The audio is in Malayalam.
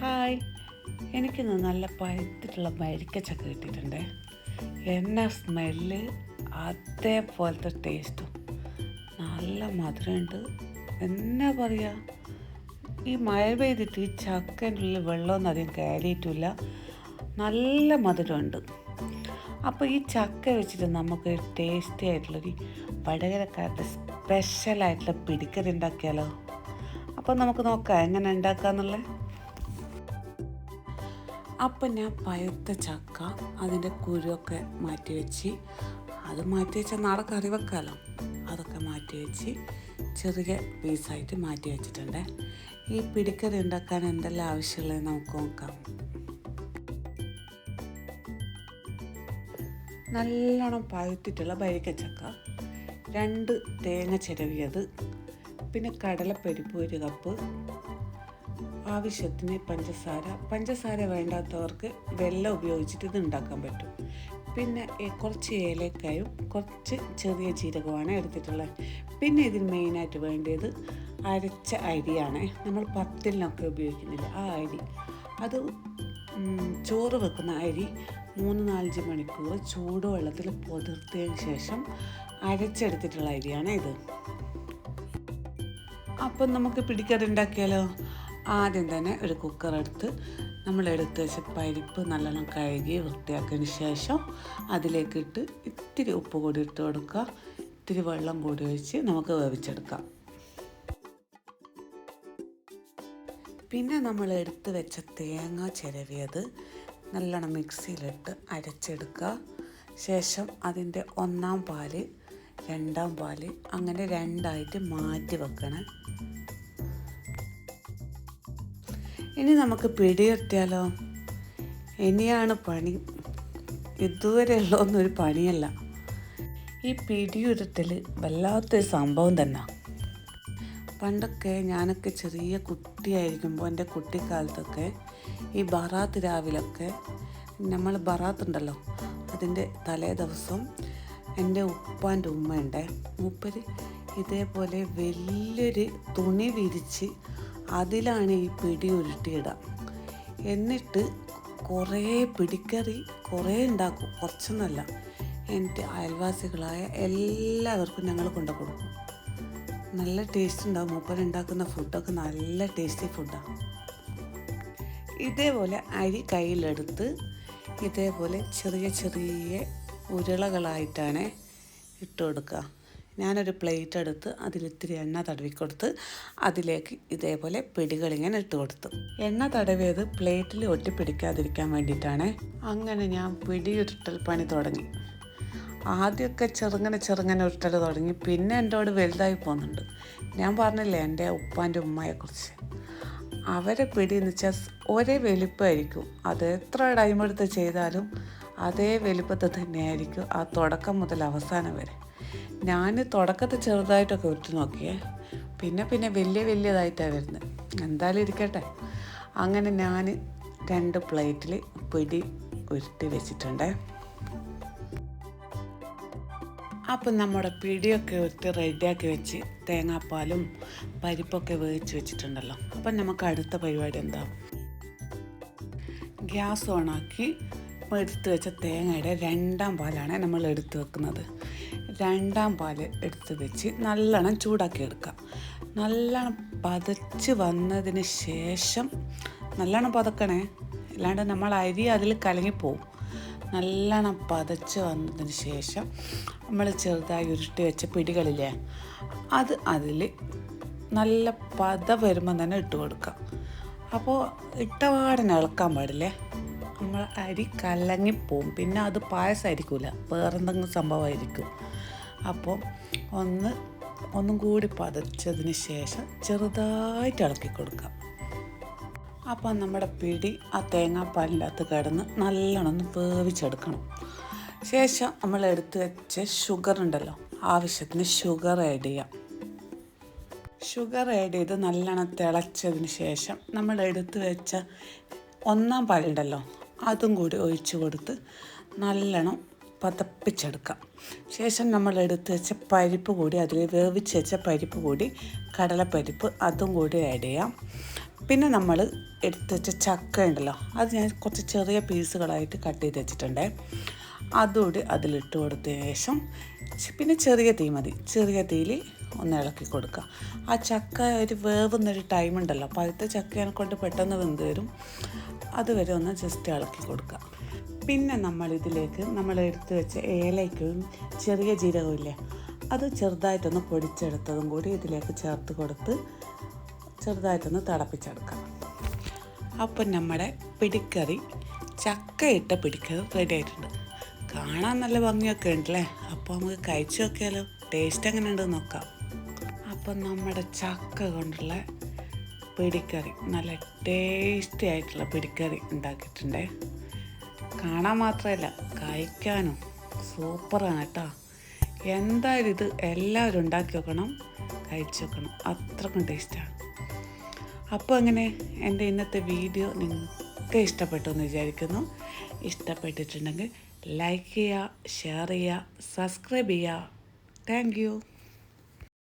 ഹായ്. എനിക്കിന്ന് നല്ല പഴുത്തിട്ടുള്ള വരിക്കച്ചക്ക കിട്ടിയിട്ടുണ്ട്. എന്നാ സ്മെല്ല് അതേപോലത്തെ ടേസ്റ്റും. നല്ല മധുരമുണ്ട്. എന്നാ പറയുക ഈ മഴ പെയ്തിട്ട് ഈ ചക്കന്റെ ഉള്ളിൽ വെള്ളമൊന്നും അധികം കയറിയിട്ടില്ല. നല്ല മധുരമുണ്ട്. അപ്പോൾ ഈ ചക്ക വെച്ചിട്ട് നമുക്ക് ടേസ്റ്റി ആയിട്ടുള്ളൊരു വടകരക്കാരുടെ സ്പെഷ്യലായിട്ടുള്ള പിടിക്കറി ഉണ്ടാക്കിയാലോ? അപ്പോൾ നമുക്ക് നോക്കാം എങ്ങനെ ഉണ്ടാക്കാന്നുള്ളത് അപ്പം ഞാൻ പഴുത്ത ചക്ക അതിന്റെ കുരുവൊക്കെ മാറ്റി വെച്ച് അത് മാറ്റി വെച്ചാൽ നാളെ കറി വെക്കാമല്ലോ അതൊക്കെ മാറ്റി വെച്ച് ചെറിയ പീസായിട്ട് മാറ്റി വെച്ചിട്ടുണ്ട് ഈ പിടിക്കറി ഉണ്ടാക്കാൻ എന്തെല്ലാം ആവശ്യമുള്ളത് നമുക്ക് നോക്കാം. നല്ലോണം പഴുത്തിട്ടുള്ള വരിക്കച്ചക്ക രണ്ട് തേങ്ങ ചിരവിയത് പിന്നെ കടലപ്പരിപ്പ് ഒരു കപ്പ് ആവശ്യത്തിന് പഞ്ചസാര. പഞ്ചസാര വേണ്ടാത്തവർക്ക് വെള്ളം ഉപയോഗിച്ചിട്ട് ഇത് ഉണ്ടാക്കാൻ പറ്റും. പിന്നെ കുറച്ച് ഏലക്കായും കുറച്ച് ചെറിയ ജീരകമാണ് എടുത്തിട്ടുള്ളത്. പിന്നെ ഇതിന് മെയിനായിട്ട് വേണ്ടത് അരച്ച അരിയാണ്. നമ്മൾ പത്തിലിനൊക്കെ ഉപയോഗിക്കുന്നില്ല. ആ അരി. അത് ചോറ് വെക്കുന്ന അരി മൂന്ന് നാലഞ്ച് മണിക്കൂർ ചൂട് വെള്ളത്തിൽ പുതിർത്തിയതിന് ശേഷം അരച്ചെടുത്തിട്ടുള്ള അരിയാണ് ഇത്. അപ്പം നമുക്ക് പിടിക്കറി ഉണ്ടാക്കിയാലോ? ആദ്യം തന്നെ ഒരു കുക്കർ എടുത്ത് നമ്മൾ എടുത്ത് വെച്ച പരിപ്പ് നല്ലോണം കഴുകി വൃത്തിയാക്കിയതിന് ശേഷം അതിലേക്കിട്ട് ഇത്തിരി ഉപ്പ് കൂടി ഇട്ട് കൊടുക്കുക. ഇത്തിരി വെള്ളം കൂടി ഒഴിച്ച് നമുക്ക് വേവിച്ചെടുക്കാം. പിന്നെ നമ്മൾ എടുത്ത് വെച്ച തേങ്ങ ചിരവിയത് നല്ലോണം മിക്സിയിലിട്ട് അരച്ചെടുക്കുക. ശേഷം അതിന്റെ ഒന്നാം പാൽ രണ്ടാം പാൽ അങ്ങനെ രണ്ടായിട്ട് മാറ്റി വെക്കണം. ഇനി നമുക്ക് പിടിയെത്തിയാലോ ഇനിയാണ് പണി. ഇതുവരെ ഉള്ളതൊന്നൊരു പണിയല്ല. ഈ പിടിയുരുത്തൽ വല്ലാത്തൊരു സംഭവം തന്നെ. പണ്ടൊക്കെ ഞാനൊക്കെ ചെറിയ കുട്ടിയായിരിക്കുമ്പോൾ എന്റെ കുട്ടിക്കാലത്തൊക്കെ ഈ ബറാത്ത് രാവിലൊക്കെ നമ്മൾ ബറാത്ത് ഉണ്ടല്ലോ അതിന്റെ തലേ ദിവസം എന്റെ ഉപ്പാന്റെ ഉമ്മയുണ്ട്. മൂപ്പര് ഇതേപോലെ വലിയൊരു തുണി വിരിച്ച് അതിലാണ് ഈ പിടി ഉരുട്ടിയിടുക. എന്നിട്ട് കുറേ പിടിക്കറി കുറേ ഉണ്ടാക്കും. കുറച്ചൊന്നല്ല. എന്റെ അയൽവാസികളായ എല്ലാവർക്കും ഞങ്ങൾ കൊണ്ടു കൊടുക്കും. നല്ല ടേസ്റ്റ് ഉണ്ടാവും. മൂപ്പൻ ഉണ്ടാക്കുന്ന ഫുഡൊക്കെ നല്ല ടേസ്റ്റി ഫുഡാണ് ഇതേപോലെ അരി കയ്യിലെടുത്ത് ഇതേപോലെ ചെറിയ ചെറിയ ഉരുളകളായിട്ടാണ് ഇട്ട് കൊടുക്കുക. ഞാനൊരു പ്ലേറ്റ് എടുത്ത് അതിലിത്തിരി എണ്ണ തടവിക്കൊടുത്ത് അതിലേക്ക് ഇതേപോലെ പിടികളിങ്ങനെ ഇട്ട് കൊടുത്തു. എണ്ണ തടവിയത് പ്ലേറ്റിൽ ഒട്ടിപ്പിടിക്കാതിരിക്കാൻ വേണ്ടിയിട്ടാണ്. അങ്ങനെ ഞാൻ പിടിയുരുട്ടൽ പണി തുടങ്ങി. ആദ്യമൊക്കെ ചെറുങ്ങനെ ചെറുങ്ങനെ ഉരുട്ടൽ തുടങ്ങി. പിന്നെ എന്നോട് വലുതായി പോകുന്നുണ്ട് ഞാൻ പറഞ്ഞില്ലേ എന്റെ ഉപ്പാന്റെ ഉമ്മയെക്കുറിച്ച്. അവരെ പിടി എന്ന് വെച്ചാൽ ഒരേ വലിപ്പമായിരിക്കും. അത് എത്ര ടൈം എടുത്ത് ചെയ്താലും അതേ വലിപ്പത്തിൽ തന്നെയായിരിക്കും ആ തുടക്കം മുതൽ അവസാനം വരെ. ഞാൻ തുടക്കത്തിൽ ചെറുതായിട്ടൊക്കെ ഉറ്റു നോക്കിയേ. പിന്നെ പിന്നെ വലിയ വലിയതായിട്ടാണ് വരുന്നത്. എന്തായാലും ഇരിക്കട്ടെ. അങ്ങനെ ഞാൻ രണ്ട് പ്ലേറ്റിൽ പിടി ഉരുട്ടി വെച്ചിട്ടുണ്ടേ. അപ്പം നമ്മുടെ പിടിയൊക്കെ ഉരുത്തി റെഡിയാക്കി വെച്ച് തേങ്ങാപ്പാലും പരിപ്പൊക്കെ വേവിച്ച് വെച്ചിട്ടുണ്ടല്ലോ. അപ്പം നമുക്ക് അടുത്ത പരിപാടി എന്താ? ഗ്യാസ് ഓണാക്കി എടുത്ത് വെച്ച തേങ്ങയുടെ രണ്ടാം പാലാണ് നമ്മൾ എടുത്ത് വെക്കുന്നത്. രണ്ടാം പാൽ എടുത്ത് വെച്ച് നല്ലോണം ചൂടാക്കി എടുക്കാം നല്ലോണം പതച്ച് വന്നതിന് ശേഷം നല്ലോണം പതക്കണേ. അല്ലാണ്ട് നമ്മൾ അരി അതിൽ കലങ്ങിപ്പോവും നല്ലോണം പതച്ച് വന്നതിന് ശേഷം നമ്മൾ ചെറുതായി ഉരുട്ടി വെച്ച പിടികളില്ലേ അത് അതിൽ നല്ല പത വരുമ്പോൾ തന്നെ ഇട്ട് കൊടുക്കാം അപ്പോൾ ഇട്ടപാടനെ ഇളക്കാൻ പാടില്ലേ? നമ്മൾ അരി കലങ്ങിപ്പോവും. പിന്നെ അത് പായസമായിരിക്കില്ല വേറെന്തെങ്കിലും സംഭവമായിരിക്കും. അപ്പോൾ ഒന്ന് ഒന്നും കൂടി പതച്ചതിന് ശേഷം ചെറുതായിട്ട് ഇളക്കി കൊടുക്കാം. അപ്പം നമ്മുടെ പിടി ആ തേങ്ങാപ്പാലിനകത്ത് കിടന്ന് നല്ലോണം വേവിച്ചെടുക്കണം. ശേഷം നമ്മൾ എടുത്ത് വെച്ച ഷുഗർ ഉണ്ടല്ലോ ആവശ്യത്തിന് ഷുഗർ ആഡ് ചെയ്യാം. ഷുഗർ ആഡ് ചെയ്ത് നല്ലോണം തിളച്ചതിന് ശേഷം നമ്മൾ എടുത്ത് വെച്ച ഒന്നാം പാലുണ്ടല്ലോ അതും കൂടി ഒഴിച്ചു കൊടുത്ത് നല്ലോണം പതപ്പിച്ചെടുക്കാം. ശേഷം നമ്മൾ എടുത്ത് വെച്ച പരിപ്പ് കൂടി അതിൽ വേവിച്ച് വെച്ച പരിപ്പ് കൂടി കടലപ്പരിപ്പ് അതും കൂടി ആഡ് ചെയ്യാം. പിന്നെ നമ്മൾ എടുത്ത് വെച്ച ചക്ക ഉണ്ടല്ലോ അത് ഞാൻ കുറച്ച് ചെറിയ പീസുകളായിട്ട് കട്ട് ചെയ്ത് വെച്ചിട്ടുണ്ട്. അതുകൂടി അതിലിട്ട് കൊടുത്തതിന് ശേഷം പിന്നെ ചെറിയ തീ മതി ചെറിയ തീയിൽ ഒന്ന് ഇളക്കി കൊടുക്കുക ആ ചക്ക ഒരു വേവുന്നൊരു ടൈം ഉണ്ടല്ലോ പഴുത്ത ചക്കയെ കൊണ്ട് പെട്ടെന്ന് വെന്ത് വരും. അതുവരെ ഒന്ന് ജസ്റ്റ് ഇളക്കി കൊടുക്കുക. പിന്നെ നമ്മൾ ഇതിലേക്ക് നമ്മൾ എടുത്ത് വെച്ച ഏലയ്ക്കും ചെറിയ ജീരകവും ഇല്ലേ അത് ചെറുതായിട്ടൊന്ന് പൊടിച്ചെടുത്തതും കൂടി ഇതിലേക്ക് ചേർത്ത് കൊടുത്ത് ചെറുതായിട്ടൊന്ന് തിളപ്പിച്ചെടുക്കാം. അപ്പം നമ്മുടെ പിടിക്കറി ചക്കയിട്ട പിടിക്കറി റെഡി ആയിട്ടുണ്ട്. കാണാൻ നല്ല ഭംഗിയൊക്കെ ഉണ്ടല്ലേ? അപ്പോൾ നമുക്ക് കഴിച്ചു നോക്കിയാലോ. ടേസ്റ്റ് എങ്ങനെ ഉണ്ടെന്ന് നോക്കാം. അപ്പം നമ്മുടെ ചക്ക കൊണ്ടുള്ള പിടിക്കറി. നല്ല ടേസ്റ്റി ആയിട്ടുള്ള പിടിക്കറി ഉണ്ടാക്കിയിട്ടുണ്ടേ. കാണാൻ മാത്രമല്ല കഴിക്കാനും സൂപ്പറാണ് കേട്ടോ. എന്തായാലും ഇത് എല്ലാവരും ഉണ്ടാക്കി വെക്കണം കഴിച്ചു വെക്കണം. അത്രക്കും ടേസ്റ്റാണ് അപ്പോൾ അങ്ങനെ എന്റെ ഇന്നത്തെ വീഡിയോ നിങ്ങൾക്ക് ഇഷ്ടപ്പെട്ടു എന്ന് വിചാരിക്കുന്നു. ഇഷ്ടപ്പെട്ടിട്ടുണ്ടെങ്കിൽ ലൈക്ക് ചെയ്യുക ഷെയർ ചെയ്യുക സബ്സ്ക്രൈബ് ചെയ്യുക. താങ്ക്